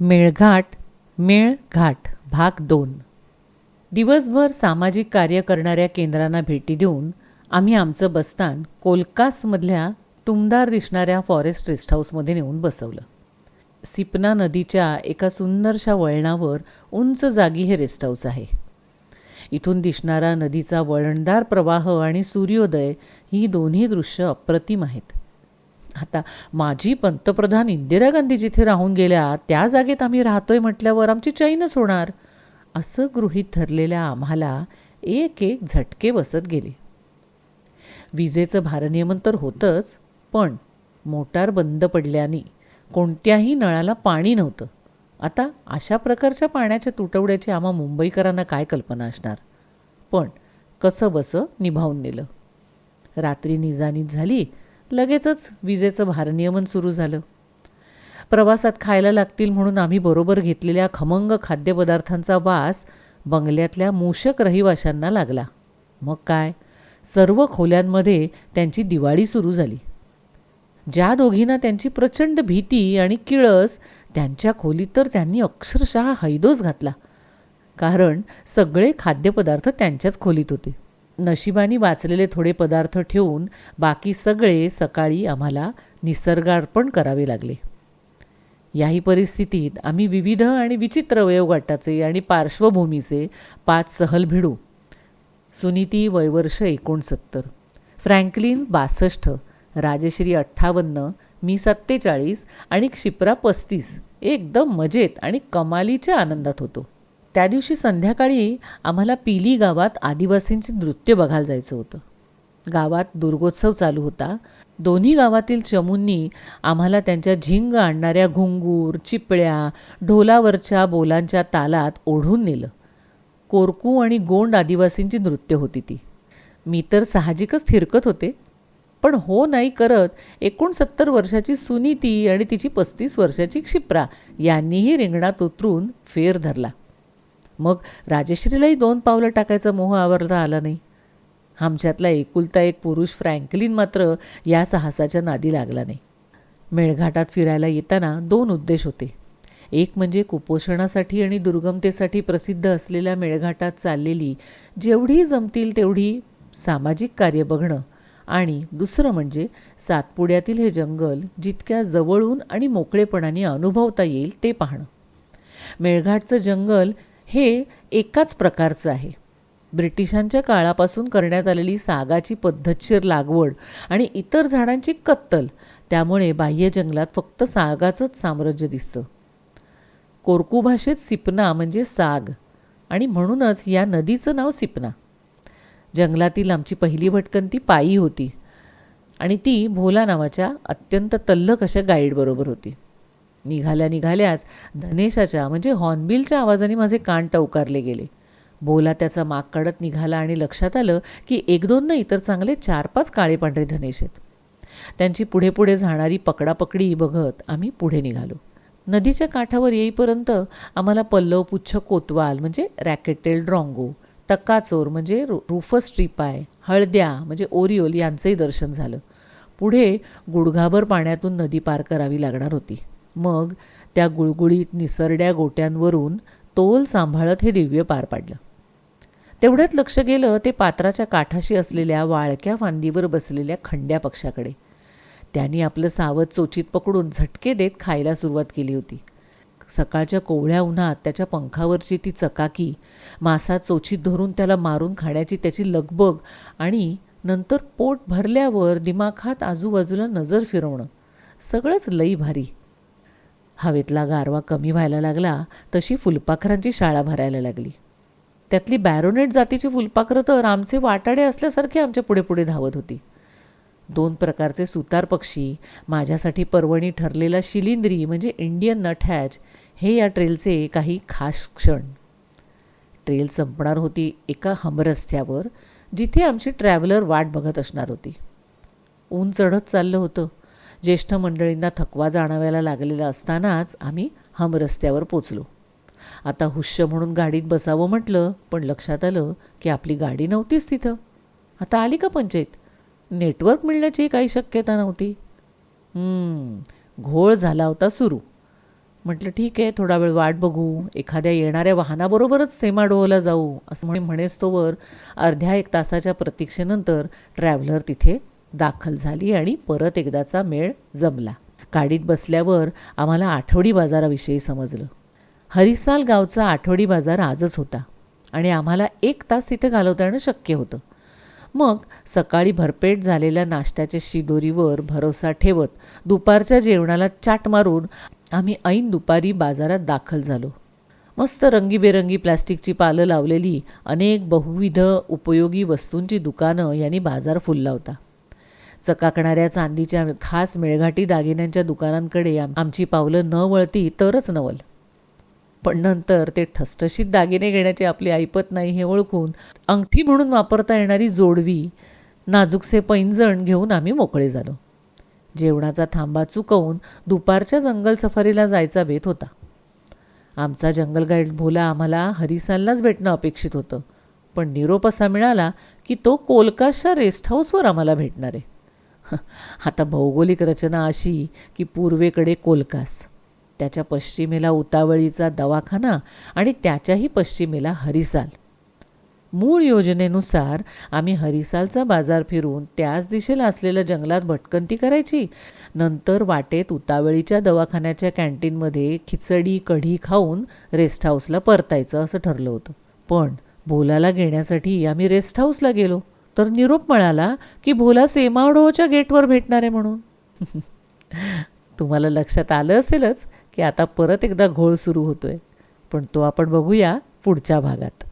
मेळघाट मेळघाट भाग दोन. दिवसभर सामाजिक कार्य करणाऱ्या केंद्रांना भेटी देऊन आम्ही आमचं बस्तान कोलकासमधल्या टुमदार दिसणाऱ्या फॉरेस्ट रेस्ट हाऊसमध्ये नेऊन बसवलं. सिपना नदीच्या एका सुंदरशा वळणावर उंच जागी हे रेस्ट हाऊस आहे. इथून दिसणारा नदीचा वळणदार प्रवाह आणि सूर्योदय ही दोन्ही दृश्य अप्रतिम आहेत. आता माजी पंतप्रधान इंदिरा गांधी जिथे राहून गेल्या त्या जागेत आम्ही राहतोय म्हटल्यावर आमची चैनच होणार. असं गृहीत धरलेल्या आम्हाला एक एक झटके बसत गेले. विजेचं भारनियमन तर होतंच पण मोटार बंद पडल्याने कोणत्याही नळाला पाणी नव्हतं. आता अशा प्रकारच्या पाण्याच्या तुटवड्याची आम्हा मुंबईकरांना काय कल्पना असणार? पण कसं बसं निभावून नेलं? रात्री निजानीत झाली लगेचच विजेचं भारनियमन सुरू झालं. प्रवासात खायला लागतील म्हणून आम्ही बरोबर घेतलेल्या खमंग खाद्यपदार्थांचा वास बंगल्यातल्या मूषक रहिवाशांना लागला. मग काय? सर्व खोल्यांमध्ये त्यांची दिवाळी सुरू झाली. ज्या दोघींना त्यांची प्रचंड भीती आणि किळस त्यांच्या खोलीत तर त्यांनी अक्षरशः हैदोस घातला. कारण सगळे खाद्यपदार्थ त्यांच्याच खोलीत होते. नशिबानी वाचलेले थोडे पदार्थ ठेवून बाकी सगळे सकाळी आम्हाला निसर्गार्पण करावे लागले. याही परिस्थितीत आम्ही विविध आणि विचित्र वयोगटाचे आणि पार्श्वभूमीचे पाच सहल भिडू. सुनीती वयवर्ष एकोणसत्तर. फ्रँकलिन बासष्ट. राजश्री अठ्ठावन्न. मी सत्तेचाळीस. आणि क्षिप्रा पस्तीस. एकदम मजेत आणि कमालीच्या आनंदात होतो. त्या दिवशी संध्याकाळी आम्हाला पिली गावात आदिवासींचे नृत्य बघायला जायचं होतं. गावात दुर्गोत्सव चालू होता. दोन्ही गावातील चमूंनी आम्हाला त्यांच्या झिंग आणणाऱ्या घुंगूर चिपळ्या ढोलावरच्या बोलांच्या तालात ओढून नेलं. कोरकू आणि गोंड आदिवासींची नृत्य होती ती. मी तर साहजिकच थिरकत होते. पण हो नाही करत एकोणसत्तर वर्षाची सुनीती आणि तिची पस्तीस वर्षाची क्षिप्रा यांनीही रिंगणात उतरून फेर धरला. मग राजश्रीलाही दोन पावलं टाकायचा मोह आवरता आला नाही. आमच्यातला एकुलता एक पुरुष फ्रँकलिन मात्र या साहसाच्या नादी लागला नाही. मेळघाटात फिरायला येताना दोन उद्देश होते. एक म्हणजे कुपोषणासाठी आणि दुर्गमतेसाठी प्रसिद्ध असलेल्या मेळघाटात चाललेली जेवढी जमतील तेवढी सामाजिक कार्य बघणं आणि दुसरं म्हणजे सातपुड्यातील हे जंगल जितक्या जवळून आणि मोकळेपणाने अनुभवता येईल ते पाहणं. मेळघाटचं जंगल हे एकाच प्रकारचं आहे. ब्रिटिशांच्या काळापासून करण्यात आलेली सागाची पद्धतशीर लागवड आणि इतर झाडांची कत्तल त्यामुळे बाह्य जंगलात फक्त सागाचंच साम्राज्य दिसतं. कोरकू भाषेत सिपना म्हणजे साग आणि म्हणूनच या नदीचं नाव सिपना. जंगलातील आमची पहिली भटकंती पायी होती आणि ती भोला नावाच्या अत्यंत तल्लक अशा गाईडबरोबर होती. निघाल्या निघाल्याच धनेशाच्या म्हणजे हॉर्नबिलच्या आवाजाने माझे कान टवकारले गेले. बोला त्याचा माग काढत निघाला आणि लक्षात आलं की एक दोन नाही तर चांगले चार पाच काळे पांढरे धनेश आहेत. त्यांची पुढे पुढे जाणारी पकडापकडी बघत आम्ही पुढे निघालो. नदीच्या काठावर येईपर्यंत आम्हाला पल्लव पुच्छ कोतवाल म्हणजे रॅकेटेल ड्रॉंगो टक्काचोर म्हणजे रुफस ट्रिपाय हळद्या म्हणजे ओरिओल यांचंही दर्शन झालं. पुढे गुडघाभर पाण्यातून नदी पार करावी लागणार होती. मग त्या गुळगुळीत निसरड्या गोट्यांवरून तोल सांभाळत हे दिव्य पार पाडलं. तेवढ्यात लक्ष गेलं ते पात्राच्या काठाशी असलेल्या वाळक्या फांदीवर बसलेल्या खंड्या पक्षाकडे. त्यांनी आपलं सावध चोचीत पकडून झटके देत खायला सुरुवात केली होती. सकाळच्या कोवळ्या उन्हात त्याच्या पंखावरची ती चकाकी मासा चोचीत धरून त्याला मारून खाण्याची त्याची लगबग आणि नंतर पोट भरल्यावर दिमाखात आजूबाजूला नजर फिरवणं सगळंच लई भारी. हवेतला गारवा कमी व्हायला लागला तशी फुलपाखरांची शाळा भरायला लागली. त्यातली बॅरोनेट जातीची फुलपाखरं तर आमचे वाटाडे असल्यासारखे आमच्या पुढे पुढे धावत होती. दोन प्रकारचे सुतार पक्षी माझ्यासाठी पर्वणी ठरलेला शिलिंद्री म्हणजे इंडियन नटहॅच हे या ट्रेलचे काही खास क्षण. ट्रेल संपणार होती एका हमरस्त्यावर जिथे आमची ट्रॅव्हलर वाट बघत असणार होती. ऊन चढत चाललं होतं. ज्येष्ठ मंडळींना थकवा जाणवायला लागलेला असतानाच आम्ही हमरस्त्यावर पोचलो. आता हुश्य म्हणून गाडीत बसावं म्हटलं पण लक्षात आलं की आपली गाडी नव्हतीच तिथं. आता आली का पंचायत? नेटवर्क मिळण्याची काही शक्यता नव्हती. घोळ झाला होता सुरू. म्हटलं ठीक आहे थोडा वेळ वाट बघू. एखाद्या येणाऱ्या वाहनाबरोबरच सेमाडोहला जाऊ. असं म्हणे म्हणेस्तोवर अर्ध्या एक तासाच्या प्रतीक्षेनंतर ट्रॅव्हलर तिथे दाखल झाली आणि परत एकदाचा मेळ जमला. गाडीत बसल्यावर आम्हाला आठवडी बाजाराविषयी समजलं. हरिसाल गावचा आठवडी बाजार आजच होता आणि आम्हाला एक तास तिथे घालवता येणं शक्य होतं. मग सकाळी भरपेट झालेल्या नाश्त्याच्या शिदोरीवर भरोसा ठेवत दुपारच्या जेवणाला चाट मारून आम्ही ऐन दुपारी बाजारात दाखल झालो. मस्त रंगीबेरंगी प्लॅस्टिकची पालं लावलेली अनेक बहुविध उपयोगी वस्तूंची दुकानं यांनी बाजार फुलला होता. चकाकणाऱ्या चांदीच्या खास मेळघाटी दागिन्यांच्या दुकानांकडे आम- आमची पावलं न वळती तरच नवल. पण नंतर ते ठसठशीत दागिने घेण्याची आपली ऐपत नाही हे ओळखून अंगठी म्हणून वापरता येणारी जोडवी नाजूकसे पैंजण घेऊन आम्ही मोकळे झालो. जेवणाचा थांबा चुकवून दुपारच्या जंगल सफारीला जायचा बेत होता. आमचा जंगल गाईड भोला आम्हाला हरिसाललाच भेटणं अपेक्षित होतं पण निरोप असा मिळाला की तो कोलकाशा रेस्ट हाऊसवर आम्हाला भेटणार. आहे आता भौगोलिक रचना अशी की पूर्वेकडे कोलकास त्याच्या पश्चिमेला उतावळीचा दवाखाना आणि त्याच्याही पश्चिमेला हरिसाल. मूळ योजनेनुसार आम्ही हरिसालचा बाजार फिरून त्याच दिशेला असलेल्या जंगलात भटकंती करायची. नंतर वाटेत उतावळीच्या दवाखान्याच्या कॅन्टीनमध्ये खिचडी कढी खाऊन रेस्ट हाऊसला परतायचं असं ठरलं होतं. पण बोलायला घेण्यासाठी आम्ही रेस्ट हाऊसला गेलो. तर निरोप मिळाला की भोला सेमावडोच्या गेटवर भेटणार आहे म्हणून. तुम्हाला लक्षात आलं असेलच की आता परत एकदा घोळ सुरू होतोय. पण तो आपण बघूया पुढच्या भागात.